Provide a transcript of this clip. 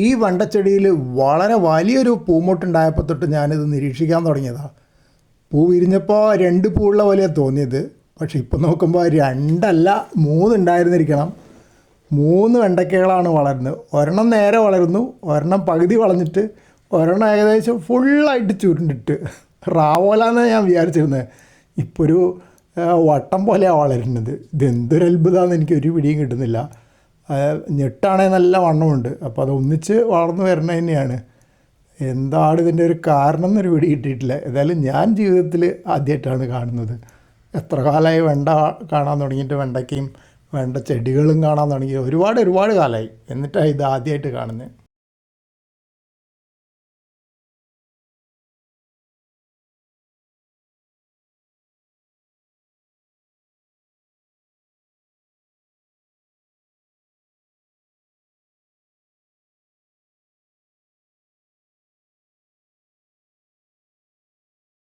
ഈ വണ്ടച്ചെടിയിൽ വളരെ വലിയൊരു പൂമൊട്ടുണ്ടായപ്പോൾ തൊട്ട് ഞാനിത് നിരീക്ഷിക്കാൻ തുടങ്ങിയതാണ് പൂ വിരിഞ്ഞപ്പോൾ രണ്ട് പൂവുള്ള പോലെയാണ് തോന്നിയത്. പക്ഷെ ഇപ്പം നോക്കുമ്പോൾ രണ്ടല്ല മൂന്നുണ്ടായിരുന്നിരിക്കണം. മൂന്ന് വെണ്ടക്കകളാണ് വളരുന്നത്. ഒരെണ്ണം നേരെ വളരുന്നു ഒരെണ്ണം പകുതി വളഞ്ഞിട്ട് ഒരെണ്ണം ഏകദേശം ഫുള്ളായിട്ട് ചുരുണ്ടിട്ട്. റാവോലാന്ന് ഞാൻ വിചാരിച്ചിരുന്നത് ഇപ്പോൾ ഒരു വട്ടം പോലെയാണ് വളരുന്നത്. ഇതെന്തൊരത്ഭുതമാണെന്ന് എനിക്ക് ഒരു പിടിയും കിട്ടുന്നില്ല. ഞെട്ടാണെങ്കിൽ നല്ല വണ്ണമുണ്ട്. അപ്പോൾ അത് ഒന്നിച്ച് വളർന്നു വരണ തന്നെയാണ്. എന്താണ് ഇതിന്റെ ഒരു കാരണം എന്നൊരു പിടി കിട്ടിയിട്ടില്ല. ഏതായാലും ഞാൻ ജീവിതത്തിൽ ആദ്യമായിട്ടാണ് കാണുന്നത്. എത്ര കാലമായി വെണ്ട കാണാൻ തുടങ്ങിയിട്ട് വെണ്ടയ്ക്കയും വേണ്ട ചെടികളും കാണാൻ തുടങ്ങി. ഒരുപാട് ഒരുപാട് കാലമായി എന്നിട്ടാണ് ഇത് ആദ്യമായിട്ട് കാണുന്നത്.